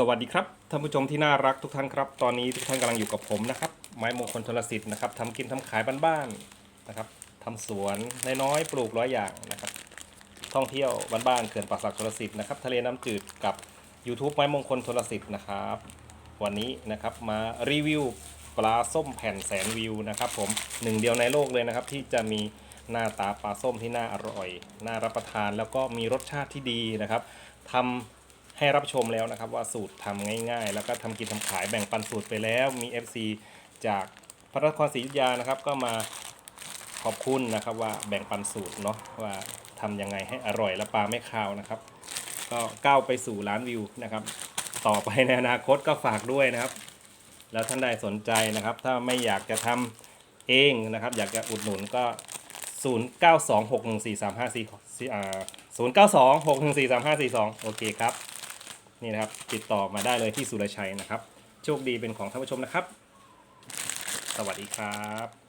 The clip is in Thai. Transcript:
สวัสดีครับท่านผู้ชมที่น่ารักทุกท่านครับ ตอนนี้ทุกท่านกำลังอยู่กับผมนะครับ ไม้มงคลทรสิทธิ์นะครับทำกินทำขายบ้านๆนะครับทำสวนน้อยๆปลูกร้อยอย่างนะครับ ท่องเที่ยวบ้านๆเขื่อนป่าสักทรสิทธิ์นะครับ ทะเลน้ำจืดกับ YouTube ไม้มงคลทรสิทธิ์นะครับ วันนี้นะครับมารีวิวปลาส้มแผ่นแสนวิวนะครับผมหนึ่งเดียวในโลกเลยนะครับ ที่จะมีหน้าตาปลาส้มที่น่าอร่อย น่ารับประทาน แล้วก็มีรสชาติที่ดีนะครับทำ ให้รับชมแล้วนะครับว่าสูตรทำง่ายๆ แล้วก็ทำกินทำขายแบ่งปันสูตรไปแล้ว มี FC จากพระนครศรีอยุธยานะครับก็มาขอบคุณนะครับว่าแบ่งปันสูตรเนาะว่าทำยังไงให้อร่อยและปลาไม่คาวนะครับ ก็ก้าวไปสู่ล้านวิวนะครับ ต่อไปในอนาคตก็ฝากด้วยนะครับ แล้วท่านใดสนใจนะครับ ถ้าไม่อยากจะทำเองนะครับ อยากจะอุดหนุนก็ 0 9 2 6 1 4 3 5 4อ่า0 9 2 6 1 4 3 5 4 2โอเคครับ นี่นะครับ ติดต่อมาได้เลยที่สุรชัยนะครับ โชคดีเป็นของท่านผู้ชมนะครับ สวัสดีครับ